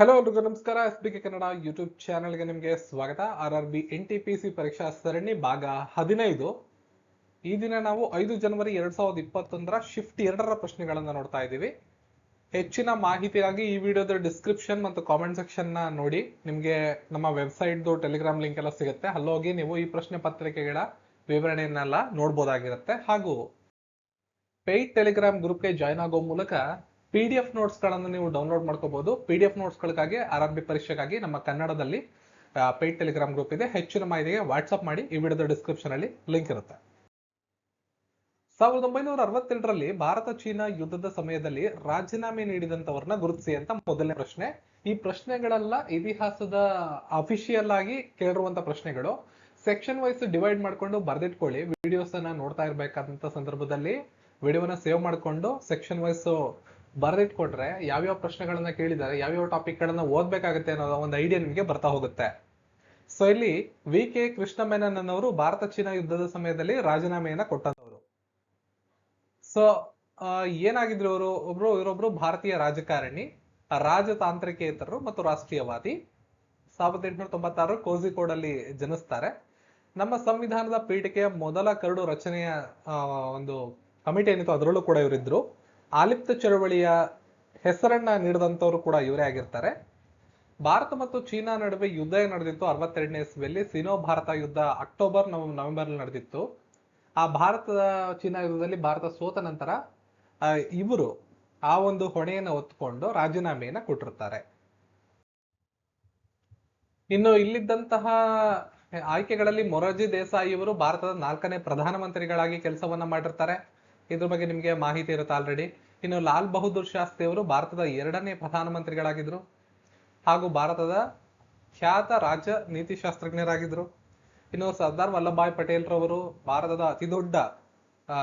Hello ಎಲ್ರಿಗೂ ನಮಸ್ಕಾರ. S B K Kannada YouTube ಚಾನೆಲ್ಗೆ ನಿಮಗೆ ಸ್ವಾಗತ. R R B N T P C ಪರೀಕ್ಷಾ ಸರಣಿ ಭಾಗ ಹದಿನೈದು. ಈ ದಿನ ನಾವು ಐದು ಜನವರಿ ಎರಡ್ ಸಾವಿರದ ಇಪ್ಪತ್ತೊಂದರ ಶಿಫ್ಟ್ ಎರಡರ ಪ್ರಶ್ನೆಗಳನ್ನ ನೋಡ್ತಾ ಇದ್ದೀವಿ. ಹೆಚ್ಚಿನ ಮಾಹಿತಿಗಾಗಿ ಈ ವಿಡಿಯೋದ ಡಿಸ್ಕ್ರಿಪ್ಷನ್ ಮತ್ತು ಕಾಮೆಂಟ್ ಸೆಕ್ಷನ್ನ ನೋಡಿ. ನಿಮಗೆ ನಮ್ಮ ವೆಬ್ಸೈಟ್ದು ಟೆಲಿಗ್ರಾಮ್ ಲಿಂಕ್ ಎಲ್ಲ ಸಿಗುತ್ತೆ. ಅಲ್ಲೋಗಿ ನೀವು ಈ ಪ್ರಶ್ನೆ ಪತ್ರಿಕೆಗಳ ವಿವರಣೆಯನ್ನೆಲ್ಲ ನೋಡ್ಬೋದಾಗಿರುತ್ತೆ. ಹಾಗೂ ಪೇಯ್ಡ್ ಟೆಲಿಗ್ರಾಮ್ ಗ್ರೂಪ್ಗೆ ಜಾಯ್ನ್ ಆಗೋ ಮೂಲಕ ಪಿ ಡಿ ಎಫ್ ನೋಟ್ಸ್ಗಳನ್ನು ನೀವು ಡೌನ್ಲೋಡ್ ಮಾಡ್ಕೋಬಹುದು ಪಿ ಡಿ ಎಫ್ ನೋಟ್ಸ್ಗಳಿಗಾಗಿ ಆರ್ ಪರೀಕ್ಷೆಗಾಗಿ ನಮ್ಮ ಕನ್ನಡದಲ್ಲಿ ಪೇಯ್ಡ್ ಟೆಲಿಗ್ರಾಮ್ ಗ್ರೂಪ್ ಇದೆ. ಹೆಚ್ಚಿನ ಮಾಹಿತಿಗೆ ವಾಟ್ಸ್ಆಪ್ ಮಾಡಿ. ಈ ವಿಡಿಯೋದ ಡಿಸ್ಕ್ರಿಪ್ಷನ್ ಅಲ್ಲಿ ಲಿಂಕ್ ಇರುತ್ತೆ. ಸಾವಿರದ ಒಂಬೈನೂರ ಅರವತ್ತೆರಡರಲ್ಲಿ ಭಾರತ ಚೀನಾ ಯುದ್ಧದ ಸಮಯದಲ್ಲಿ ರಾಜೀನಾಮೆ ನೀಡಿದಂತವ್ರನ್ನ ಗುರುತಿಸಿ ಅಂತ ಮೊದಲನೇ ಪ್ರಶ್ನೆ. ಈ ಪ್ರಶ್ನೆಗಳೆಲ್ಲ ಇತಿಹಾಸದ ಅಫಿಷಿಯಲ್ ಆಗಿ ಕೇಳಿರುವಂತ ಪ್ರಶ್ನೆಗಳು. ಸೆಕ್ಷನ್ ವೈಸ್ ಡಿವೈಡ್ ಮಾಡ್ಕೊಂಡು ಬರ್ದಿಟ್ಕೊಳ್ಳಿ. ವಿಡಿಯೋಸ್ ಅನ್ನ ನೋಡ್ತಾ ಇರ್ಬೇಕಾದಂತ ಸಂದರ್ಭದಲ್ಲಿ ವಿಡಿಯೋನ ಸೇವ್ ಮಾಡ್ಕೊಂಡು ಸೆಕ್ಷನ್ ವೈಸ್ ಬರೆದಿಟ್ಕೊಂಡ್ರೆ ಯಾವ್ಯಾವ ಪ್ರಶ್ನೆಗಳನ್ನ ಕೇಳಿದ್ದಾರೆ, ಯಾವ್ಯಾವ ಟಾಪಿಕ್ ಗಳನ್ನ ಓದ್ಬೇಕಾಗುತ್ತೆ ಅನ್ನೋ ಒಂದು ಐಡಿಯಾ ನಿಮಗೆ ಬರ್ತಾ ಹೋಗುತ್ತೆ. ಸೊ ಇಲ್ಲಿ ವಿ ಕೆ ಕೃಷ್ಣ ಮೆನನ್ ಅನ್ನೋರು ಭಾರತ ಚೀನಾ ಯುದ್ಧದ ಸಮಯದಲ್ಲಿ ರಾಜೀನಾಮೆಯನ್ನ ಕೊಟ್ಟಂತವರು ಸೊ ಏನಾಗಿದ್ರು ಅವರು? ಒಬ್ರು, ಇವರೊಬ್ರು ಭಾರತೀಯ ರಾಜಕಾರಣಿ ರಾಜತಾಂತ್ರಿಕೇತರರು ಮತ್ತು ರಾಷ್ಟ್ರೀಯವಾದಿ. ಸಾವಿರದ ಎಂಟುನೂರ ತೊಂಬತ್ತಾರು ಕೋಝಿಕೋಡ್ ಅಲ್ಲಿ ಜನಿಸ್ತಾರೆ. ನಮ್ಮ ಸಂವಿಧಾನದ ಪೀಠಿಕೆಯ ಮೊದಲ ಕರಡು ರಚನೆಯ ಒಂದು ಕಮಿಟಿ ಏನಿತ್ತು ಅದರಲ್ಲೂ ಕೂಡ ಇವರಿದ್ರು. ಆಲಿಪ್ತ ಚಳವಳಿಯ ಹೆಸರನ್ನ ನೀಡಿದಂಥವ್ರು ಕೂಡ ಇವರೇ ಆಗಿರ್ತಾರೆ. ಭಾರತ ಮತ್ತು ಚೀನಾ ನಡುವೆ ಯುದ್ಧ ನಡೆದಿತ್ತು ಅರವತ್ತೆರಡನೇ ಇಸ್ವಿಯಲ್ಲಿ. ಸಿನೋ ಭಾರತ ಯುದ್ಧ ಅಕ್ಟೋಬರ್, ನವ ನವೆಂಬರ್ ನಡೆದಿತ್ತು. ಆ ಭಾರತದ, ಚೀನಾ ಯುದ್ಧದಲ್ಲಿ ಭಾರತ ಸೋತ ನಂತರ ಇವರು ಆ ಒಂದು ಹೊಣೆಯನ್ನು ಹೊತ್ಕೊಂಡು ರಾಜೀನಾಮೆಯನ್ನ ಕೊಟ್ಟಿರ್ತಾರೆ. ಇನ್ನು ಇಲ್ಲಿದ್ದಂತಹ ಆಯ್ಕೆಗಳಲ್ಲಿ ಮೊರಾರ್ಜಿ ದೇಸಾಯಿ ಇವರು ಭಾರತದ ನಾಲ್ಕನೇ ಪ್ರಧಾನಮಂತ್ರಿಗಳಾಗಿ ಕೆಲಸವನ್ನ ಮಾಡಿರ್ತಾರೆ. ಇದ್ರ ಬಗ್ಗೆ ನಿಮಗೆ ಮಾಹಿತಿ ಇರುತ್ತೆ ಆಲ್ರೆಡಿ ಇನ್ನು ಲಾಲ್ ಬಹದ್ದೂರ್ ಶಾಸ್ತ್ರಿ ಅವರು ಭಾರತದ ಎರಡನೇ ಪ್ರಧಾನಮಂತ್ರಿಗಳಾಗಿದ್ರು. ಹಾಗೂ ಭಾರತದ ಖ್ಯಾತ ರಾಜ್ಯ ನೀತಿಶಾಸ್ತ್ರಜ್ಞರಾಗಿದ್ರು. ಇನ್ನು ಸರ್ದಾರ್ ವಲ್ಲಭಭಾಯ್ ಪಟೇಲ್ ರವರು ಭಾರತದ ಅತಿದೊಡ್ಡ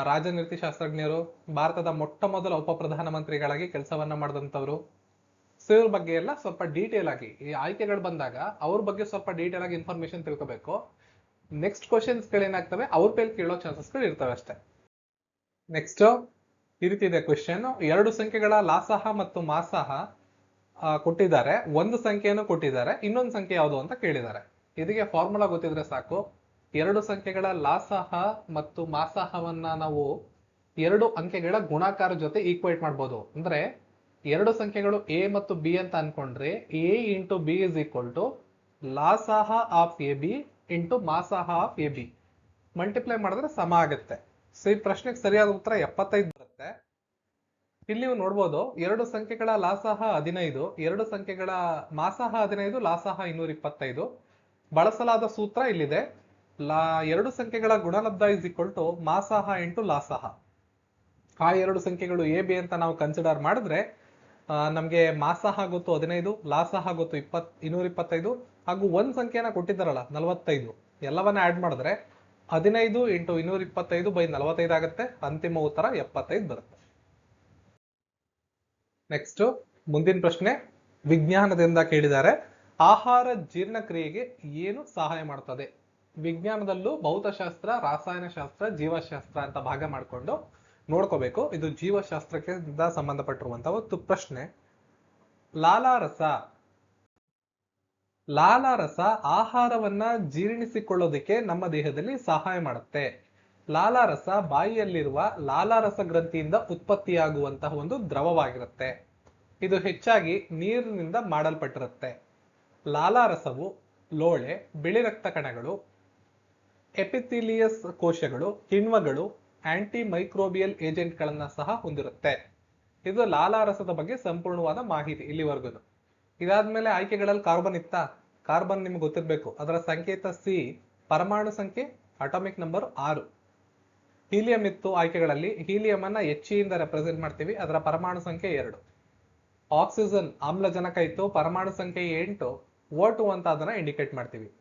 ರಾಜನೀತಿ ಶಾಸ್ತ್ರಜ್ಞರು ಭಾರತದ ಮೊಟ್ಟ ಮೊದಲ ಉಪ ಪ್ರಧಾನಮಂತ್ರಿಗಳಾಗಿ ಕೆಲಸವನ್ನ ಮಾಡಿದಂಥವ್ರು. ಸೊ ಇವ್ರ ಬಗ್ಗೆ ಎಲ್ಲ ಸ್ವಲ್ಪ ಡೀಟೇಲ್ ಆಗಿ, ಈ ಆಯ್ಕೆಗಳು ಬಂದಾಗ ಅವ್ರ ಬಗ್ಗೆ ಸ್ವಲ್ಪ ಡೀಟೇಲ್ ಆಗಿ ಇನ್ಫಾರ್ಮೇಶನ್ ತಿಳ್ಕೊಬೇಕು. ನೆಕ್ಸ್ಟ್ ಕ್ವಶನ್ಸ್ ಏನಾಗ್ತವೆ ಅವ್ರ ಮೇಲೆ ಕೇಳೋ ಚಾನ್ಸಸ್ಗಳು ಇರ್ತವೆ ಅಷ್ಟೇ. ನೆಕ್ಸ್ಟ್ ಈ ರೀತಿ ಇದೆ ಕ್ವೆಶನ್ ಎರಡು ಸಂಖ್ಯೆಗಳ ಲಾಸಹ ಮತ್ತು ಮಾಸಹ ಕೊಟ್ಟಿದ್ದಾರೆ. ಒಂದು ಸಂಖ್ಯೆಯನ್ನು ಕೊಟ್ಟಿದ್ದಾರೆ. ಇನ್ನೊಂದು ಸಂಖ್ಯೆ ಯಾವುದು ಅಂತ ಕೇಳಿದ್ದಾರೆ. ಇದಕ್ಕೆ ಫಾರ್ಮುಲಾ ಗೊತ್ತಿದ್ರೆ ಸಾಕು. ಎರಡು ಸಂಖ್ಯೆಗಳ ಲಾಸಹ ಮತ್ತು ಮಾಸಹವನ್ನ ನಾವು ಎರಡು ಅಂಕೆಗಳ ಗುಣಾಕಾರ ಜೊತೆ ಈಕ್ವೇಟ್ ಮಾಡ್ಬೋದು. ಅಂದ್ರೆ ಎರಡು ಸಂಖ್ಯೆಗಳು ಎ ಮತ್ತು ಬಿ ಅಂತ ಅನ್ಕೊಂಡ್ರೆ A into B is equal to ಲಾಸಹ of A B into ಮಾಸಹ ಆಫ್ ಎ ಬಿ ಮಲ್ಟಿಪ್ಲೈ ಮಾಡಿದ್ರೆ ಸಮ ಆಗುತ್ತೆ. ಸೊ ಈ ಪ್ರಶ್ನೆಗೆ ಸರಿಯಾದ ಉತ್ತರ ಎಪ್ಪತ್ತೈದು ಬರುತ್ತೆ. ಇಲ್ಲಿ ನೀವು ನೋಡ್ಬೋದು, ಎರಡು ಸಂಖ್ಯೆಗಳ ಲಾಸಾಹ ಹದಿನೈದು, ಎರಡು ಸಂಖ್ಯೆಗಳ ಮಾಸಾಹ ಹದಿನೈದು, ಲಾಸಾಹ ಇನ್ನೂರ ಇಪ್ಪತ್ತೈದು. ಬಳಸಲಾದ ಸೂತ್ರ ಇಲ್ಲಿದೆ. ಲಾ, ಎರಡು ಸಂಖ್ಯೆಗಳ ಗುಣಲಬ್ಧ ಇಸ್ ಈಕ್ವಲ್ ಟು ಮಾಸಾಹ ಇಂಟು ಲಾಸಾಹ. ಆ ಎರಡು ಸಂಖ್ಯೆಗಳು ಎ ಬಿ ಅಂತ ನಾವು ಕನ್ಸಿಡರ್ ಮಾಡಿದ್ರೆ ನಮಗೆ ಮಾಸಾಹ ಗೊತ್ತು ಹದಿನೈದು, ಲಾಸಾಹ ಗೊತ್ತು ಇಪ್ಪತ್ ಇನ್ನೂರ ಇಪ್ಪತ್ತೈದು, ಹಾಗೂ ಒಂದು ಸಂಖ್ಯೆನ ಕೊಟ್ಟಿದ್ದಾರಲ್ಲ, ನಲವತ್ತೈದು. ಎಲ್ಲವನ್ನ ಆಡ್ ಮಾಡಿದ್ರೆ ಹದಿನೈದು ಇಂಟು ಇನ್ನೂರ ಇಪ್ಪತ್ತೈದು ಬೈ ನಲವತ್ತೈದು ಆಗುತ್ತೆ. ಅಂತಿಮ ಉತ್ತರ ಎಪ್ಪತ್ತೈದು ಬರುತ್ತೆ. ನೆಕ್ಸ್ಟ್ ಮುಂದಿನ ಪ್ರಶ್ನೆ ವಿಜ್ಞಾನದಿಂದ ಕೇಳಿದ್ದಾರೆ. ಆಹಾರ ಜೀರ್ಣಕ್ರಿಯೆಗೆ ಏನು ಸಹಾಯ ಮಾಡ್ತದೆ? ವಿಜ್ಞಾನದಲ್ಲೂ ಭೌತಶಾಸ್ತ್ರ, ರಾಸಾಯನಶಾಸ್ತ್ರ, ಜೀವಶಾಸ್ತ್ರ ಅಂತ ಭಾಗ ಮಾಡಿಕೊಂಡು ನೋಡ್ಕೋಬೇಕು. ಇದು ಜೀವಶಾಸ್ತ್ರಕ್ಕೆ ಸಂಬಂಧಪಟ್ಟಿರುವಂತಹ ಒಂದು ಪ್ರಶ್ನೆ. ಲಾಲಾರಸ ಲಾಲಾರಸ ಆಹಾರವನ್ನ ಜೀರ್ಣಿಸಿಕೊಳ್ಳೋದಕ್ಕೆ ನಮ್ಮ ದೇಹದಲ್ಲಿ ಸಹಾಯ ಮಾಡುತ್ತೆ. ಲಾಲಾರಸ ಬಾಯಿಯಲ್ಲಿರುವ ಲಾಲಾರಸ ಗ್ರಂಥಿಯಿಂದ ಉತ್ಪತ್ತಿಯಾಗುವಂತಹ ಒಂದು ದ್ರವವಾಗಿರುತ್ತೆ. ಇದು ಹೆಚ್ಚಾಗಿ ನೀರಿನಿಂದ ಮಾಡಲ್ಪಟ್ಟಿರುತ್ತೆ. ಲಾಲಾರಸವು ಲೋಳೆ, ಬಿಳಿ ರಕ್ತ ಕಣಗಳು ಎಪಿಥಿಲಿಯಸ್ ಕೋಶಗಳು, ಕಿಣ್ವಗಳು ಆಂಟಿ ಮೈಕ್ರೋಬಿಯಲ್ ಏಜೆಂಟ್ಗಳನ್ನ ಸಹ ಹೊಂದಿರುತ್ತೆ. ಇದು ಲಾಲಾರಸದ ಬಗ್ಗೆ ಸಂಪೂರ್ಣವಾದ ಮಾಹಿತಿ ಇಲ್ಲಿವರೆಗೂ ಇದಾದ್ಮೇಲೆ ಆಯ್ಕೆಗಳಲ್ಲಿ ಕಾರ್ಬನ್ ಇತ್ತಾ? ಕಾರ್ಬನ್ ನಿಮ್ಗೆ ಗೊತ್ತಿರಬೇಕು. ಅದರ ಸಂಕೇತ ಸಿ ಪರಮಾಣು ಸಂಖ್ಯೆ ಅಟಾಮಿಕ್ ನಂಬರ್ ಆರು. ಹೀಲಿಯಂ ಇತ್ತು ಆಯ್ಕೆಗಳಲ್ಲಿ. ಹೀಲಿಯಂ ಅನ್ನ ಹೆಚ್ಚಿಯಿಂದ ರೆಪ್ರೆಸೆಂಟ್ ಮಾಡ್ತೀವಿ. ಅದರ ಪರಮಾಣು ಸಂಖ್ಯೆ ಎರಡು. ಆಕ್ಸಿಜನ್ ಆಮ್ಲಜನಕ ಇತ್ತು. ಪರಮಾಣು ಸಂಖ್ಯೆ ಎಂಟು. ಓ ಟು ಅಂತ ಅದನ್ನ ಇಂಡಿಕೇಟ್ ಮಾಡ್ತೀವಿ.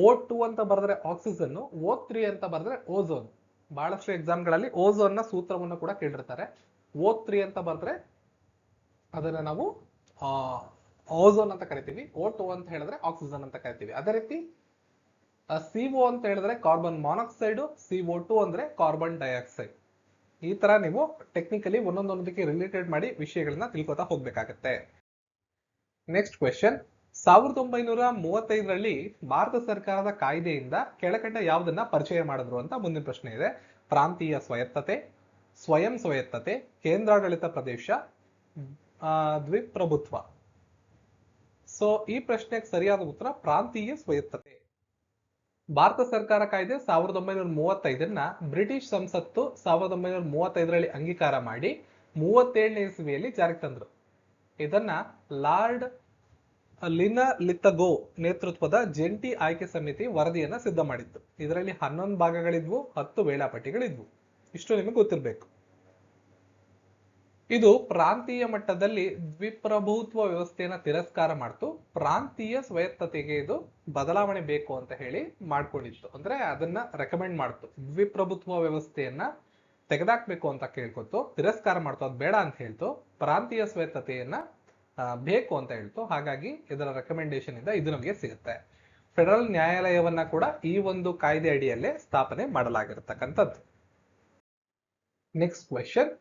ಓ ಟು ಅಂತ ಬರೆದ್ರೆ ಆಕ್ಸಿಜನ್ ಓ ತ್ರೀ ಅಂತ ಬರೆದ್ರೆ ಓಝೋನ್ ಬಹಳಷ್ಟು ಎಕ್ಸಾಮ್ಗಳಲ್ಲಿ ಓಝೋನ್ನ ಸೂತ್ರವನ್ನು ಕೂಡ ಕೇಳಿರ್ತಾರೆ. ಓ ತ್ರೀ ಅಂತ ಬರೆದ್ರೆ ಅದನ್ನ ನಾವು ಓಝೋನ್ ಅಂತ ಕರಿತೀವಿ ಓ ಟು ಅಂತ ಹೇಳಿದ್ರೆ ಆಕ್ಸಿಜನ್ ಅಂತ ಕರಿತೀವಿ. ಅದೇ ರೀತಿ ಸಿ ಒ ಅಂತ ಹೇಳಿದ್ರೆ carbon monoxide C O two ಅಂದ್ರೆ ಕಾರ್ಬನ್ ಡೈಆಕ್ಸೈಡ್ ಈ ತರ ನೀವು ಟೆಕ್ನಿಕಲಿ ಒಂದೊಂದೊಂದಕ್ಕೆ ರಿಲೇಟೆಡ್ ಮಾಡಿ ವಿಷಯಗಳನ್ನ ತಿಳ್ಕೊತಾ ಹೋಗ್ಬೇಕಾಗತ್ತೆ. ನೆಕ್ಸ್ಟ್ ಕ್ವೆಶನ್ ಸಾವಿರದ ಒಂಬೈನೂರ ಮೂವತ್ತೈದರಲ್ಲಿ ಭಾರತ ಸರ್ಕಾರದ ಕಾಯ್ದೆಯಿಂದ ಕೆಳಕಂಡ ಯಾವುದನ್ನ ಪರಿಚಯ ಮಾಡಿದ್ರು ಅಂತ ಮುಂದಿನ ಪ್ರಶ್ನೆ ಇದೆ. ಪ್ರಾಂತೀಯ ಸ್ವಾಯತ್ತತೆ, ಸ್ವಯಂ ಸ್ವಾಯತ್ತತೆ, ಕೇಂದ್ರಾಡಳಿತ ಪ್ರದೇಶ ದ್ವಿಪ್ರಭುತ್ವ. ಸೊ ಈ ಪ್ರಶ್ನೆಗೆ ಸರಿಯಾದ ಉತ್ತರ ಪ್ರಾಂತೀಯ ಸ್ವಾಯತ್ತತೆ. ಭಾರತ ಸರ್ಕಾರ ಕಾಯ್ದೆ ಸಾವಿರದ ಒಂಬೈನೂರ ಮೂವತ್ತೈದನ್ನ ಬ್ರಿಟಿಷ್ ಸಂಸತ್ತು ಸಾವಿರದ ಒಂಬೈನೂರ ಮೂವತ್ತೈದರಲ್ಲಿ ಅಂಗೀಕಾರ ಮಾಡಿ ಮೂವತ್ತೇಳನೇ ಇಸ್ವಿಯಲ್ಲಿ ಜಾರಿಗೆ ತಂದ್ರು. ಇದನ್ನ ಲಾರ್ಡ್ ಲಿನ ಲಿತಗೋ ನೇತೃತ್ವದ ಜಂಟಿ ಆಯ್ಕೆ ಸಮಿತಿ ವರದಿಯನ್ನ ಸಿದ್ಧ ಮಾಡಿತ್ತು. ಇದರಲ್ಲಿ ಹನ್ನೊಂದು ಭಾಗಗಳಿದ್ವು, ಹತ್ತು ವೇಳಾಪಟ್ಟಿಗಳಿದ್ವು. ಇಷ್ಟು ನಿಮಗೆ ಗೊತ್ತಿರಬೇಕು. ಇದು ಪ್ರಾಂತೀಯ ಮಟ್ಟದಲ್ಲಿ ದ್ವಿಪ್ರಭುತ್ವ ವ್ಯವಸ್ಥೆಯನ್ನ ತಿರಸ್ಕಾರ ಮಾಡ್ತು. ಪ್ರಾಂತೀಯ ಸ್ವಾಯತ್ತತೆಗೆ ಇದು ಬದಲಾವಣೆ ಬೇಕು ಅಂತ ಹೇಳಿ ಮಾಡ್ಕೊಂಡಿತ್ತು. ಅಂದ್ರೆ ಅದನ್ನ ರೆಕಮೆಂಡ್ ಮಾಡ್ತು. ದ್ವಿಪ್ರಭುತ್ವ ವ್ಯವಸ್ಥೆಯನ್ನ ತೆಗೆದಾಕ್ಬೇಕು ಅಂತ ಕೇಳ್ಕೊತು ತಿರಸ್ಕಾರ ಮಾಡ್ತು. ಅದು ಬೇಡ ಅಂತ ಹೇಳ್ತು. ಪ್ರಾಂತೀಯ ಸ್ವಾಯತ್ತತೆಯನ್ನ ಬೇಕು ಅಂತ ಹೇಳ್ತು. ಹಾಗಾಗಿ ಇದರ ರೆಕಮೆಂಡೇಶನ್ ಇಂದ ಇದು ನಮಗೆ ಸಿಗುತ್ತೆ. ಫೆಡರಲ್ ನ್ಯಾಯಾಲಯವನ್ನ ಕೂಡ ಈ ಒಂದು ಕಾಯ್ದೆ ಅಡಿಯಲ್ಲೇ ಸ್ಥಾಪನೆ ಮಾಡಲಾಗಿರ್ತಕ್ಕಂಥದ್ದು. ನೆಕ್ಸ್ಟ್ ಕ್ವೆಶನ್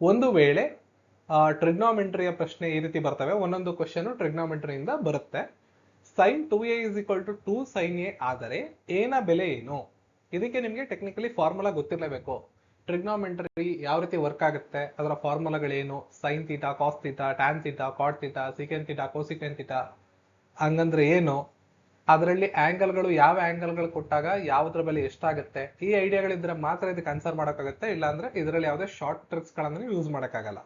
ಒಂದು ವೇಳೆ ಟ್ರಿಗ್ನಾಮೆಂಟ್ರಿಯ ಪ್ರಶ್ನೆ ಈ ರೀತಿ ಬರ್ತವೆ. ಒಂದೊಂದು ಕ್ವಶನ್ ಟ್ರಿಗ್ನಾಮೆಂಟ್ರಿಯಿಂದ ಬರುತ್ತೆ. Sine two A is equal to two sine A ಆದರೆ ಏನ ಬೆಲೆ ಏನು? ಇದಕ್ಕೆ ನಿಮಗೆ ಟೆಕ್ನಿಕಲಿ ಫಾರ್ಮುಲಾ ಗೊತ್ತಿರಲೇಬೇಕು. ಟ್ರಿಗ್ನಾಮೆಂಟ್ರಿ ಯಾವ ರೀತಿ ವರ್ಕ್ ಆಗುತ್ತೆ? ಅದರ ಫಾರ್ಮುಲಾಗಳೇನು sine theta cos theta tan theta cot theta secant theta cosecant theta ಹಂಗಂದ್ರೆ ಏನು? ಅದರಲ್ಲಿ ಆಂಗಲ್ಗಳು ಯಾವ ಆಂಗಲ್ಗಳು ಕೊಟ್ಟಾಗ ಯಾವ್ದ್ರ ಬೆಲೆ ಎಷ್ಟಾಗುತ್ತೆ? ಈ ಐಡಿಯಾಗಳಿದ್ರೆ ಮಾತ್ರ ಇದಕ್ಕೆ ಆನ್ಸರ್ ಮಾಡೋಕ್ಕಾಗುತ್ತೆ, ಇಲ್ಲಾಂದ್ರೆ ಇದರಲ್ಲಿ ಯಾವುದೇ ಶಾರ್ಟ್ ಟ್ರಿಕ್ಸ್ ಗಳನ್ನ ಯೂಸ್ ಮಾಡೋಕ್ಕಾಗಲ್ಲ.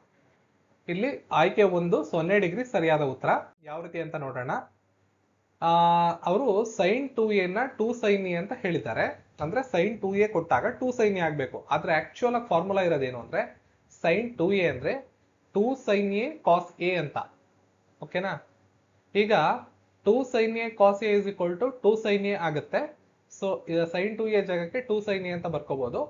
ಇಲ್ಲಿ ಆಯ್ಕೆ ಒಂದು, ಸೊನ್ನೆ ಡಿಗ್ರಿ ಸರಿಯಾದ ಉತ್ತರ. ಯಾವ ರೀತಿ ಅಂತ ನೋಡೋಣ. ಅವರು sine two A two sine A ಅಂತ ಹೇಳಿದ್ದಾರೆ. ಅಂದ್ರೆ ಸೈನ್ ಟು ಎ ಕೊಟ್ಟಾಗ ಟೂ ಸೈನ್ ಎ ಆಗ್ಬೇಕು. ಆದ್ರೆ ಆಕ್ಚುಯಲ್ ಆಗಿ ಫಾರ್ಮುಲಾ ಇರೋದೇನು ಅಂದ್ರೆ ಸೈನ್ ಟು ಎ ಅಂದ್ರೆ two sine A cos A ಅಂತ. ಓಕೆನಾ ಈಗ two sine A cos A is equal to two sine A ಆಗುತ್ತೆ. ಸೊ ಸೈನ್ ಟು ಎ ಜಾಗಕ್ಕೆ ಟೂ ಸೈನ್ ಎ ಅಂತ ಬರ್ಕೋಬಹುದು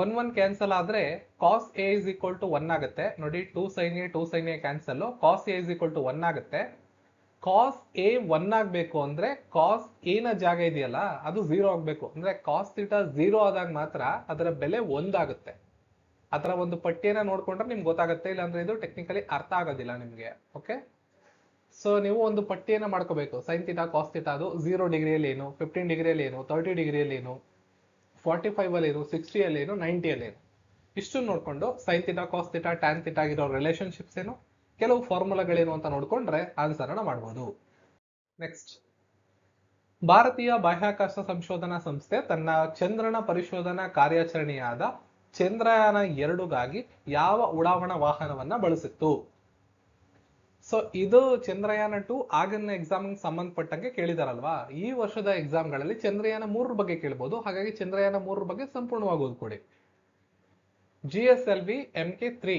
ಒನ್ ಒನ್ ಕ್ಯಾನ್ಸಲ್ ಆದ್ರೆ cos A is equal to one ಆಗುತ್ತೆ. ನೋಡಿ two sine A two sine A cancel cos A is equal to one ಆಗುತ್ತೆ. Cos A one ಆಗ್ಬೇಕು ಅಂದ್ರೆ ಕಾಸ್ನ ಜಾಗ ಇದೆಯಲ್ಲ, ಅದು ಝೀರೋ ಆಗ್ಬೇಕು. ಅಂದ್ರೆ ಕಾಸ್ ಥೀಟಾ ಝೀರೋ ಆದಾಗ ಮಾತ್ರ ಅದರ ಬೆಲೆ ಒಂದಾಗುತ್ತೆ ಅದರ ಒಂದು ಪಟ್ಟಿಯನ್ನ ನೋಡ್ಕೊಂಡ್ರೆ ನಿಮ್ಗೆ ಗೊತ್ತಾಗುತ್ತೆ. ಇಲ್ಲಾಂದ್ರೆ ಇದು ಟೆಕ್ನಿಕಲಿ ಅರ್ಥ ಆಗೋದಿಲ್ಲ ನಿಮ್ಗೆ. ಓಕೆ ಸೊ ನೀವು ಒಂದು ಪಟ್ಟಿಯನ್ನು ಮಾಡ್ಕೋಬೇಕು. ಸೈನ್ ತಿಟಾ ಕಾಸ್ ತಿಟಾ ಅದು ಝೀರೋ ಡಿಗ್ರಿಯಲ್ಲಿ ಏನು ಫಿಫ್ಟೀನ್ ಡಿಗ್ರಿಯಲ್ಲಿ ಏನು ತರ್ಟಿ ಡಿಗ್ರಿಯಲ್ಲಿ ಏನು ಫಾರ್ಟಿ ಫೈವ್ ಅಲ್ಲಿ ಏನು ಸಿಕ್ಸ್ಟಿ ಅಲ್ಲಿ ಏನು ನೈಂಟಿ ಅಲ್ಲಿ ಏನು. ಇಷ್ಟು ನೋಡ್ಕೊಂಡು sine theta cos theta tan theta ಆಗಿರೋ ರಿಲೇಷನ್ಶಿಪ್ಸ್ ಏನು, ಕೆಲವು ಫಾರ್ಮುಲಾಗಳೇನು ಅಂತ ನೋಡ್ಕೊಂಡ್ರೆ ಆನ್ಸರ್ ಅನ್ನ ಮಾಡ್ಬೋದು. ನೆಕ್ಸ್ಟ್ ಭಾರತೀಯ ಬಾಹ್ಯಾಕಾಶ ಸಂಶೋಧನಾ ಸಂಸ್ಥೆ ತನ್ನ ಚಂದ್ರನ ಪರಿಶೋಧನಾ ಕಾರ್ಯಾಚರಣೆಯಾದ ಚಂದ್ರಯಾನ ಎರಡುಗಾಗಿ ಯಾವ ಉಡಾವಣಾ ವಾಹನವನ್ನ ಬಳಸಿತ್ತು? ಸೊ ಇದು ಚಂದ್ರಯಾನ ಟು ಆಗಿನ ಎಕ್ಸಾಮ್ ಸಂಬಂಧಪಟ್ಟಂಗೆ ಕೇಳಿದಾರಲ್ವಾ? ಈ ವರ್ಷದ ಎಕ್ಸಾಮ್ಗಳಲ್ಲಿ ಚಂದ್ರಯಾನ ಮೂರರ ಬಗ್ಗೆ ಕೇಳ್ಬೋದು. ಹಾಗಾಗಿ ಚಂದ್ರಯಾನ ಮೂರರ ಬಗ್ಗೆ ಸಂಪೂರ್ಣವಾಗಿ ಓದ್ಕೊಡಿ G S L V M K three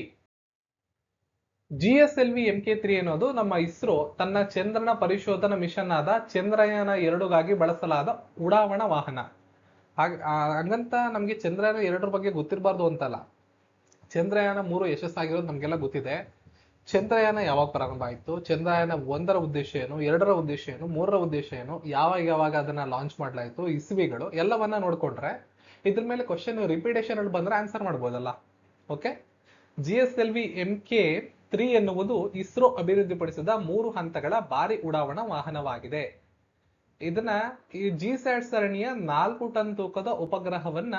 G S L V M K three ಅನ್ನೋದು ನಮ್ಮ ಇಸ್ರೋ ತನ್ನ ಚಂದ್ರನ ಪರಿಶೋಧನಾ ಮಿಷನ್ ಆದ ಚಂದ್ರಯಾನ ಎರಡುಗಾಗಿ ಬಳಸಲಾದ ಉಡಾವಣಾ ವಾಹನ. ಹಂಗಂತ ನಮ್ಗೆ ಚಂದ್ರಯಾನ ಎರಡರ ಬಗ್ಗೆ ಗೊತ್ತಿರಬಾರ್ದು ಅಂತಲ್ಲ. ಚಂದ್ರಯಾನ ಮೂರು ಯಶಸ್ಸಾಗಿರೋದು ನಮ್ಗೆಲ್ಲ ಗೊತ್ತಿದೆ. ಚಂದ್ರಯಾನ ಯಾವಾಗ ಪ್ರಾರಂಭ ಆಯಿತು? ಚಂದ್ರಯಾನ ಒಂದರ ಉದ್ದೇಶ ಏನು? ಎರಡರ ಉದ್ದೇಶ ಏನು? ಮೂರರ ಉದ್ದೇಶ ಏನು? ಯಾವಾಗ ಯಾವಾಗ ಅದನ್ನ ಲಾಂಚ್ ಮಾಡ್ಲಾಯ್ತು? ಇಸ್ವಿಗಳು ಎಲ್ಲವನ್ನ ನೋಡ್ಕೊಂಡ್ರೆ ಇದ್ರ ಮೇಲೆ ಕ್ವಶನ್ ರಿಪಿಟೇಷನ್ ಅಲ್ಲಿ ಬಂದ್ರೆ ಆನ್ಸರ್ ಮಾಡ್ಬೋದಲ್ಲ. Okay G S L V M K three ಎನ್ನುವುದು ಇಸ್ರೋ ಅಭಿವೃದ್ಧಿಪಡಿಸಿದ ಮೂರು ಹಂತಗಳ ಭಾರಿ ಉಡಾವಣಾ ವಾಹನವಾಗಿದೆ. ಇದನ್ನ ಈ ಜಿ ಸ್ಯಾಟ್ ಸರಣಿಯ ನಾಲ್ಕು ಟನ್ ತೂಕದ ಉಪಗ್ರಹವನ್ನ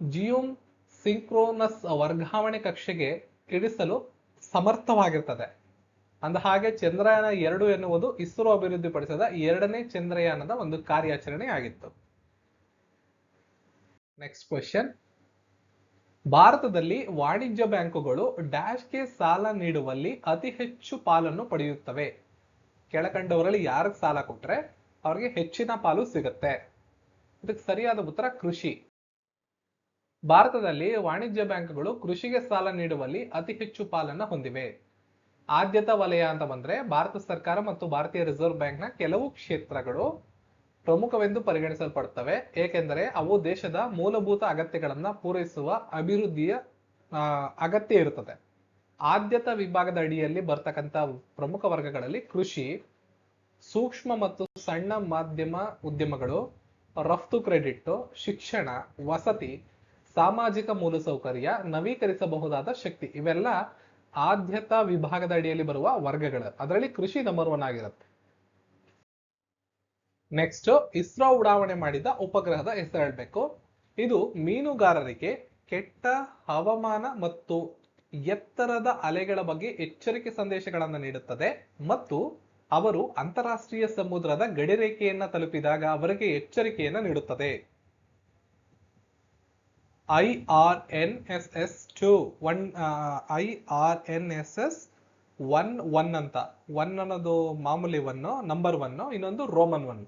ಜಿಯೋಮ್ ಸಿಂಕ್ರೋನಸ್ ವರ್ಗಾವಣೆ ಕಕ್ಷೆಗೆ ಇಳಿಸಲು ಸಮರ್ಥವಾಗಿರ್ತದೆ. ಅಂದ ಹಾಗೆ ಚಂದ್ರಯಾನ ಎರಡು ಎನ್ನುವುದು ಇಸ್ರೋ ಅಭಿವೃದ್ಧಿಪಡಿಸಿದ ಎರಡನೇ ಚಂದ್ರಯಾನದ ಒಂದು ಕಾರ್ಯಾಚರಣೆ ಆಗಿತ್ತು ನೆಕ್ಸ್ಟ್ ಕ್ವಶನ್ ಭಾರತದಲ್ಲಿ ವಾಣಿಜ್ಯ ಬ್ಯಾಂಕುಗಳು ಡ್ಯಾಶ್ಗೆ ಸಾಲ ನೀಡುವಲ್ಲಿ ಅತಿ ಹೆಚ್ಚು ಪಾಲನ್ನು ಪಡೆಯುತ್ತವೆ. ಕೆಳಕಂಡವರಲ್ಲಿ ಯಾರಿಗೆ ಸಾಲ ಕೊಟ್ರೆ ಅವ್ರಿಗೆ ಹೆಚ್ಚಿನ ಪಾಲು ಸಿಗುತ್ತೆ. ಇದಕ್ಕೆ ಸರಿಯಾದ ಉತ್ತರ ಕೃಷಿ. ಭಾರತದಲ್ಲಿ ವಾಣಿಜ್ಯ ಬ್ಯಾಂಕ್ಗಳು ಕೃಷಿಗೆ ಸಾಲ ನೀಡುವಲ್ಲಿ ಅತಿ ಹೆಚ್ಚು ಪಾಲನ್ನ ಹೊಂದಿವೆ. ಆದ್ಯತಾ ವಲಯ ಅಂತ ಬಂದ್ರೆ ಭಾರತ ಸರ್ಕಾರ ಮತ್ತು ಭಾರತೀಯ ರಿಸರ್ವ್ ಬ್ಯಾಂಕ್ನ ಕೆಲವು ಕ್ಷೇತ್ರಗಳು ಪ್ರಮುಖವೆಂದು ಪರಿಗಣಿಸಲ್ಪಡ್ತವೆ. ಏಕೆಂದರೆ ಅವು ದೇಶದ ಮೂಲಭೂತ ಅಗತ್ಯಗಳನ್ನ ಪೂರೈಸುವ ಅಭಿವೃದ್ಧಿಯ ಅಗತ್ಯ ಇರುತ್ತದೆ. ಆದ್ಯತಾ ವಿಭಾಗದ ಅಡಿಯಲ್ಲಿ ಬರ್ತಕ್ಕಂಥ ಪ್ರಮುಖ ವರ್ಗಗಳಲ್ಲಿ ಕೃಷಿ, ಸೂಕ್ಷ್ಮ ಮತ್ತು ಸಣ್ಣ ಮಾಧ್ಯಮ ಉದ್ಯಮಗಳು, ರಫ್ತು ಕ್ರೆಡಿಟ್ ಶಿಕ್ಷಣ, ವಸತಿ ಸಾಮಾಜಿಕ ಮೂಲಸೌಕರ್ಯ ನವೀಕರಿಸಬಹುದಾದ ಶಕ್ತಿ, ಇವೆಲ್ಲ ಆದ್ಯತಾ ವಿಭಾಗದ ಅಡಿಯಲ್ಲಿ ಬರುವ ವರ್ಗಗಳು. ಅದರಲ್ಲಿ ಕೃಷಿ ನಂಬರ್ ಒನ್ ಆಗಿರುತ್ತೆ. ನೆಕ್ಸ್ಟ್ ಇಸ್ರೋ ಉಡಾವಣೆ ಮಾಡಿದ ಉಪಗ್ರಹದ ಹೆಸರು ಹೇಳಬೇಕು. ಇದು ಮೀನುಗಾರರಿಗೆ ಕೆಟ್ಟ ಹವಾಮಾನ ಮತ್ತು ಎತ್ತರದ ಅಲೆಗಳ ಬಗ್ಗೆ ಎಚ್ಚರಿಕೆ ಸಂದೇಶಗಳನ್ನು ನೀಡುತ್ತದೆ ಮತ್ತು ಅವರು ಅಂತಾರಾಷ್ಟ್ರೀಯ ಸಮುದ್ರದ ಗಡಿರೇಖೆಯನ್ನು ತಲುಪಿದಾಗ ಅವರಿಗೆ ಎಚ್ಚರಿಕೆಯನ್ನು ನೀಡುತ್ತದೆ. I R N S S two one I R N S S one one ಅಂತ. ಒನ್ ಅನ್ನೋದು ಮಾಮೂಲಿ 1 ನಂಬರ್ ಒನ್ನು ಇನ್ನೊಂದು ರೋಮನ್ ಒನ್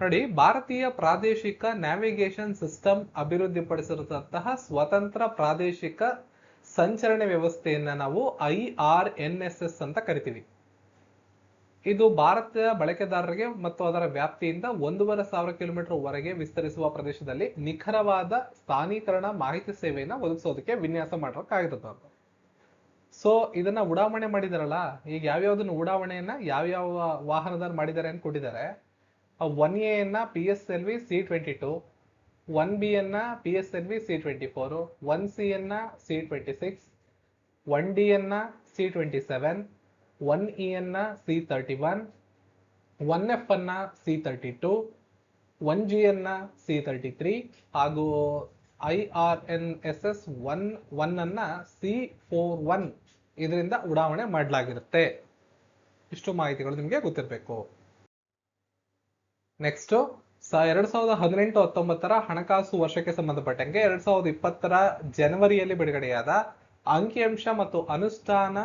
ನೋಡಿ, ಭಾರತೀಯ ಪ್ರಾದೇಶಿಕ ನ್ಯಾವಿಗೇಷನ್ ಸಿಸ್ಟಮ್ ಅಭಿವೃದ್ಧಿಪಡಿಸಿರುವಂತಹ ಸ್ವತಂತ್ರ ಪ್ರಾದೇಶಿಕ ಸಂಚರಣೆ ವ್ಯವಸ್ಥೆಯನ್ನು ನಾವು I R N S S ಅಂತ ಕರಿತೀವಿ. ಇದು ಭಾರತದ ಬಳಕೆದಾರರಿಗೆ ಮತ್ತು ಅದರ ವ್ಯಾಪ್ತಿಯಿಂದ ಒಂದೂವರೆ ಸಾವಿರ ಕಿಲೋಮೀಟರ್ ವರೆಗೆ ವಿಸ್ತರಿಸುವ ಪ್ರದೇಶದಲ್ಲಿ ನಿಖರವಾದ ಸ್ಥಾನೀಕರಣ ಮಾಹಿತಿ ಸೇವೆಯನ್ನು ಒದಗಿಸೋದಕ್ಕೆ ವಿನ್ಯಾಸ ಮಾಡೋಕ್ಕಾಗಿರುತ್ತೆ ಸೊ ಇದನ್ನ ಉಡಾವಣೆ ಮಾಡಿದಾರಲ್ಲ, ಈಗ ಯಾವ್ಯಾವ್ದನ್ನ ಉಡಾವಣೆಯನ್ನ ಯಾವ್ಯಾವ ವಾಹನದಲ್ಲಿ ಮಾಡಿದ್ದಾರೆ ಅಂತ ಕೊಟ್ಟಿದ್ದಾರೆ ಒನ್ ಎನ್ನ P S L V C twenty two one B ಎನ್ನ P S L V C twenty four one C ಎನ್ನ C twenty six one D ಎನ್ನ C twenty seven one E ಅನ್ನ C thirty one one F ಅನ್ನ C thirty two, one G ಅನ್ನ C thirty three, ಹಾಗೂ I R N S S one one ಅನ್ನ C four one ಇದರಿಂದ ಉಡಾವಣೆ ಮಾಡಲಾಗಿರುತ್ತೆ. ಇಷ್ಟು ಮಾಹಿತಿಗಳು ನಿಮಗೆ ಗೊತ್ತಿರಬೇಕು. ನೆಕ್ಸ್ಟ್ ಎರಡ್ ಸಾವಿರದ ಹದಿನೆಂಟು ಹತ್ತೊಂಬತ್ತರ ಹಣಕಾಸು ವರ್ಷಕ್ಕೆ ಸಂಬಂಧಪಟ್ಟಂಗೆ ಎರಡ್ ಸಾವಿರದ ಇಪ್ಪತ್ತರ ಜನವರಿಯಲ್ಲಿ ಬಿಡುಗಡೆಯಾದ ಅಂಕಿಅಂಶ ಮತ್ತು ಅನುಷ್ಠಾನ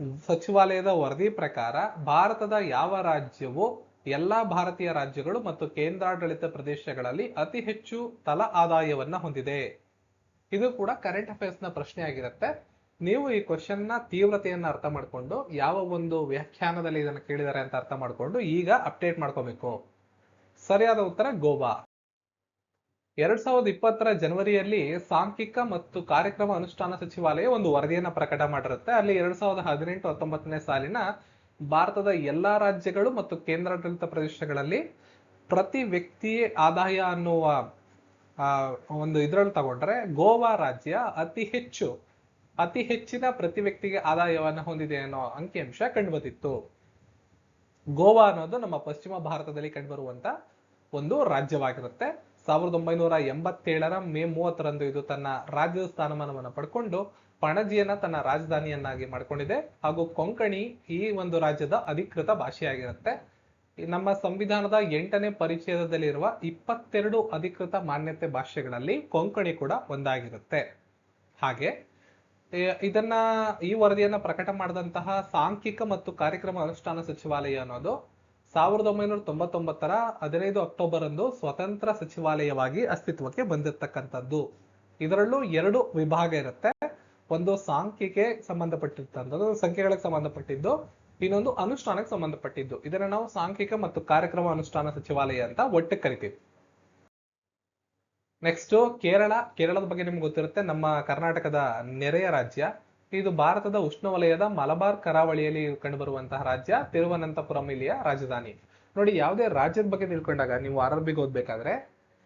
ಸಚಿವಾಲಯದ ವರದಿ ಪ್ರಕಾರ ಭಾರತದ ಯಾವ ರಾಜ್ಯವು ಎಲ್ಲಾ ಭಾರತೀಯ ರಾಜ್ಯಗಳು ಮತ್ತು ಕೇಂದ್ರಾಡಳಿತ ಪ್ರದೇಶಗಳಲ್ಲಿ ಅತಿ ಹೆಚ್ಚು ತಲಾ ಆದಾಯವನ್ನ ಹೊಂದಿದೆ? ಇದು ಕೂಡ ಕರೆಂಟ್ ಅಫೇರ್ಸ್ನ ಪ್ರಶ್ನೆ ಆಗಿರುತ್ತೆ ನೀವು ಈ ಕ್ವಶನ್ನ ತೀವ್ರತೆಯನ್ನ ಅರ್ಥ ಮಾಡಿಕೊಂಡು ಯಾವ ಒಂದು ವ್ಯಾಖ್ಯಾನದಲ್ಲಿ ಇದನ್ನು ಕೇಳಿದ್ದಾರೆ ಅಂತ ಅರ್ಥ ಮಾಡಿಕೊಂಡು ಈಗ ಅಪ್ಡೇಟ್ ಮಾಡ್ಕೋಬೇಕು. ಸರಿಯಾದ ಉತ್ತರ ಗೋವಾ. ಎರಡ್ ಸಾವಿರದ ಇಪ್ಪತ್ತರ ಜನವರಿಯಲ್ಲಿ ಸಾಂಖ್ಯಿಕ ಮತ್ತು ಕಾರ್ಯಕ್ರಮ ಅನುಷ್ಠಾನ ಸಚಿವಾಲಯ ಒಂದು ವರದಿಯನ್ನ ಪ್ರಕಟ ಮಾಡಿರುತ್ತೆ. ಅಲ್ಲಿ ಎರಡ್ ಸಾವಿರದ ಹದಿನೆಂಟು ಹತ್ತೊಂಬತ್ತನೇ ಸಾಲಿನ ಭಾರತದ ಎಲ್ಲಾ ರಾಜ್ಯಗಳು ಮತ್ತು ಕೇಂದ್ರಾಡಳಿತ ಪ್ರದೇಶಗಳಲ್ಲಿ ಪ್ರತಿ ವ್ಯಕ್ತಿ ಆದಾಯ ಅನ್ನುವ ಒಂದು ಇದ್ರಲ್ಲಿ ತಗೊಂಡ್ರೆ ಗೋವಾ ರಾಜ್ಯ ಅತಿ ಹೆಚ್ಚು, ಅತಿ ಹೆಚ್ಚಿನ ಪ್ರತಿ ವ್ಯಕ್ತಿಗೆ ಆದಾಯವನ್ನ ಹೊಂದಿದೆ ಅನ್ನೋ ಅಂಕಿಅಂಶ ಕಂಡುಬಂದಿತ್ತು. ಗೋವಾ ಅನ್ನೋದು ನಮ್ಮ ಪಶ್ಚಿಮ ಭಾರತದಲ್ಲಿ ಕಂಡುಬರುವಂತ ಒಂದು ರಾಜ್ಯವಾಗಿರುತ್ತೆ. ಸಾವಿರದ ಒಂಬೈನೂರ ಎಂಬತ್ತೇಳರ ಮೇ ಮೂವತ್ತರಂದು ಇದು ತನ್ನ ರಾಜ್ಯದ ಸ್ಥಾನಮಾನವನ್ನು ಪಡ್ಕೊಂಡು ಪಣಜಿಯನ್ನ ತನ್ನ ರಾಜಧಾನಿಯನ್ನಾಗಿ ಮಾಡ್ಕೊಂಡಿದೆ. ಹಾಗೂ ಕೊಂಕಣಿ ಈ ಒಂದು ರಾಜ್ಯದ ಅಧಿಕೃತ ಭಾಷೆಯಾಗಿರುತ್ತೆ. ನಮ್ಮ ಸಂವಿಧಾನದ ಎಂಟನೇ ಪರಿಚ್ಛೇದದಲ್ಲಿರುವ ಇಪ್ಪತ್ತೆರಡು ಅಧಿಕೃತ ಮಾನ್ಯತೆ ಭಾಷೆಗಳಲ್ಲಿ ಕೊಂಕಣಿ ಕೂಡ ಒಂದಾಗಿರುತ್ತೆ. ಹಾಗೆ ಇದನ್ನ ಈ ವರದಿಯನ್ನ ಪ್ರಕಟ ಮಾಡಿದಂತಹ ಸಾಂಖ್ಯಿಕ ಮತ್ತು ಕಾರ್ಯಕ್ರಮ ಅನುಷ್ಠಾನ ಸಚಿವಾಲಯ ಅನ್ನೋದು ಸಾವಿರದ ಒಂಬೈನೂರ ತೊಂಬತ್ತೊಂಬತ್ತರ ಹದಿನೈದು ಅಕ್ಟೋಬರ್ ಅಂದು ಸ್ವತಂತ್ರ ಸಚಿವಾಲಯವಾಗಿ ಅಸ್ತಿತ್ವಕ್ಕೆ ಬಂದಿರತಕ್ಕಂಥದ್ದು. ಇದರಲ್ಲೂ ಎರಡು ವಿಭಾಗ ಇರುತ್ತೆ. ಒಂದು ಸಾಂಖ್ಯಿಕೆ ಸಂಬಂಧಪಟ್ಟಿರ್ತಕ್ಕಂಥದ್ದು ಸಂಖ್ಯೆಗಳಿಗೆ ಸಂಬಂಧಪಟ್ಟಿದ್ದು, ಇನ್ನೊಂದು ಅನುಷ್ಠಾನಕ್ಕೆ ಸಂಬಂಧಪಟ್ಟಿದ್ದು. ಇದನ್ನ ನಾವು ಸಾಂಖ್ಯಿಕ ಮತ್ತು ಕಾರ್ಯಕ್ರಮ ಅನುಷ್ಠಾನ ಸಚಿವಾಲಯ ಅಂತ ಒಟ್ಟು ಕರಿತೀವಿ. ನೆಕ್ಸ್ಟ್ ಕೇರಳ. ಕೇರಳದ ಬಗ್ಗೆ ನಿಮ್ಗೆ ಗೊತ್ತಿರುತ್ತೆ. ನಮ್ಮ ಕರ್ನಾಟಕದ ನೆರೆಯ ರಾಜ್ಯ. ಇದು ಭಾರತದ ಉಷ್ಣವಲಯದ ಮಲಬಾರ್ ಕರಾವಳಿಯಲ್ಲಿ ಕಂಡುಬರುವಂತಹ ರಾಜ್ಯ ತಿರುವನಂತಪುರಂ ಇಲ್ಲಿಯ ರಾಜಧಾನಿ. ನೋಡಿ, ಯಾವುದೇ ರಾಜ್ಯದ ಬಗ್ಗೆ ತಿಳ್ಕೊಂಡಾಗ ನೀವು ಆರ್ ಆರ್ ಓದ್ಬೇಕಾದ್ರೆ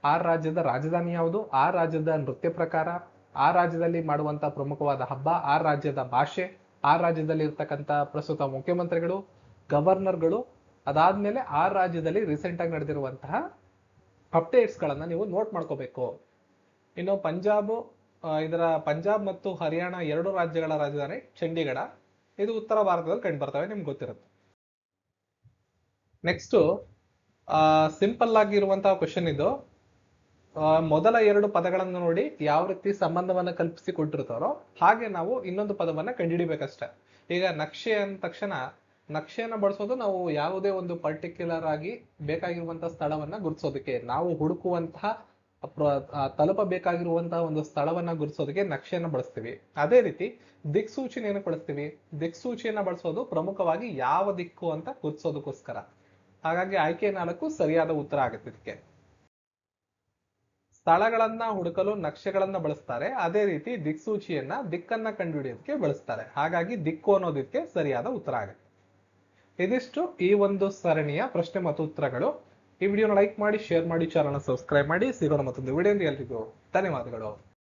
ಆ ರಾಜ್ಯದ ರಾಜಧಾನಿ ಯಾವುದು? ಆ ರಾಜ್ಯದ ನೃತ್ಯ ಪ್ರಕಾರ ಆ ರಾಜ್ಯದಲ್ಲಿ ಮಾಡುವಂತ ಪ್ರಮುಖವಾದ ಹಬ್ಬ ಆ ರಾಜ್ಯದ ಭಾಷೆ ಆ ರಾಜ್ಯದಲ್ಲಿ ಇರ್ತಕ್ಕಂಥ ಪ್ರಸ್ತುತ ಮುಖ್ಯಮಂತ್ರಿಗಳು, ಗವರ್ನರ್ಗಳು, ಅದಾದ್ಮೇಲೆ ಆ ರಾಜ್ಯದಲ್ಲಿ ರೀಸೆಂಟ್ ಆಗಿ ನಡೆದಿರುವಂತಹ ಅಪ್ಡೇಟ್ಸ್ ಗಳನ್ನ ನೀವು ನೋಟ್ ಮಾಡ್ಕೋಬೇಕು. ಇನ್ನು ಪಂಜಾಬ್ ಇದರ ಪಂಜಾಬ್ ಮತ್ತು ಹರಿಯಾಣ ಎರಡು ರಾಜ್ಯಗಳ ರಾಜಧಾನಿ ಚಂಡೀಗಢ. ಇದು ಉತ್ತರ ಭಾರತದಲ್ಲಿ ಕಂಡು ಬರ್ತವೆ ನಿಮ್ಗೆ ಗೊತ್ತಿರುತ್ತೆ. ನೆಕ್ಸ್ಟ್ ಸಿಂಪಲ್ ಆಗಿರುವಂತಹ ಕ್ವಶನ್ ಇದು. ಆ, ಮೊದಲ ಎರಡು ಪದಗಳನ್ನು ನೋಡಿ ಯಾವ ರೀತಿ ಸಂಬಂಧವನ್ನು ಕಲ್ಪಿಸಿ ಕೊಟ್ಟಿರ್ತಾರೋ ಹಾಗೆ ನಾವು ಇನ್ನೊಂದು ಪದವನ್ನ ಕಂಡುಹಿಡಿಬೇಕಷ್ಟೆ. ಈಗ ನಕ್ಷೆ ಅಂದ ತಕ್ಷಣ ನಕ್ಷೆಯನ್ನ ಬಳಸೋದು ನಾವು ಯಾವುದೇ ಒಂದು ಪರ್ಟಿಕ್ಯುಲರ್ ಆಗಿ ಬೇಕಾಗಿರುವಂತಹ ಸ್ಥಳವನ್ನ ಗುರುತಿಸೋದಕ್ಕೆ ನಾವು ಹುಡುಕುವಂತಹ ಆ, ತಲುಪಬೇಕಾಗಿರುವಂತಹ ಒಂದು ಸ್ಥಳವನ್ನ ಗುರುತಿಸೋದಕ್ಕೆ ನಕ್ಷೆಯನ್ನು ಬಳಸ್ತೀವಿ. ಅದೇ ರೀತಿ ದಿಕ್ಸೂಚಿಯನ್ನು ಬಳಸ್ತೀವಿ ದಿಕ್ಸೂಚಿಯನ್ನ ಬಳಸೋದು ಪ್ರಮುಖವಾಗಿ ಯಾವ ದಿಕ್ಕು ಅಂತ ಗುರುತಿಸೋದಕ್ಕೋಸ್ಕರ. ಹಾಗಾಗಿ ಆಯ್ಕೆ ನಾಲ್ಕು ಸರಿಯಾದ ಉತ್ತರ ಆಗುತ್ತೆ ಇದಕ್ಕೆ. ಸ್ಥಳಗಳನ್ನ ಹುಡುಕಲು ನಕ್ಷೆಗಳನ್ನ ಬಳಸ್ತಾರೆ. ಅದೇ ರೀತಿ ದಿಕ್ಸೂಚಿಯನ್ನ ದಿಕ್ಕನ್ನ ಕಂಡುಹಿಡಿಯೋದಕ್ಕೆ ಬಳಸ್ತಾರೆ. ಹಾಗಾಗಿ ದಿಕ್ಕು ಅನ್ನೋದಕ್ಕೆ ಸರಿಯಾದ ಉತ್ತರ ಆಗುತ್ತೆ. ಇದಿಷ್ಟು ಈ ಒಂದು ಸರಣಿಯ ಪ್ರಶ್ನೆ ಮತ್ತು ಉತ್ತರಗಳು. ಈ ವಿಡಿಯೋನ ಲೈಕ್ ಮಾಡಿ ಶೇರ್ ಮಾಡಿ ಚಾನಲ್ ಸಬ್ಸ್ಕ್ರೈಬ್ ಮಾಡಿ. ಸಿಗೋಣ ಮತ್ತೊಂದು ವಿಡಿಯೋ ಎಲ್ರಿಗೂ ಧನ್ಯವಾದಗಳು.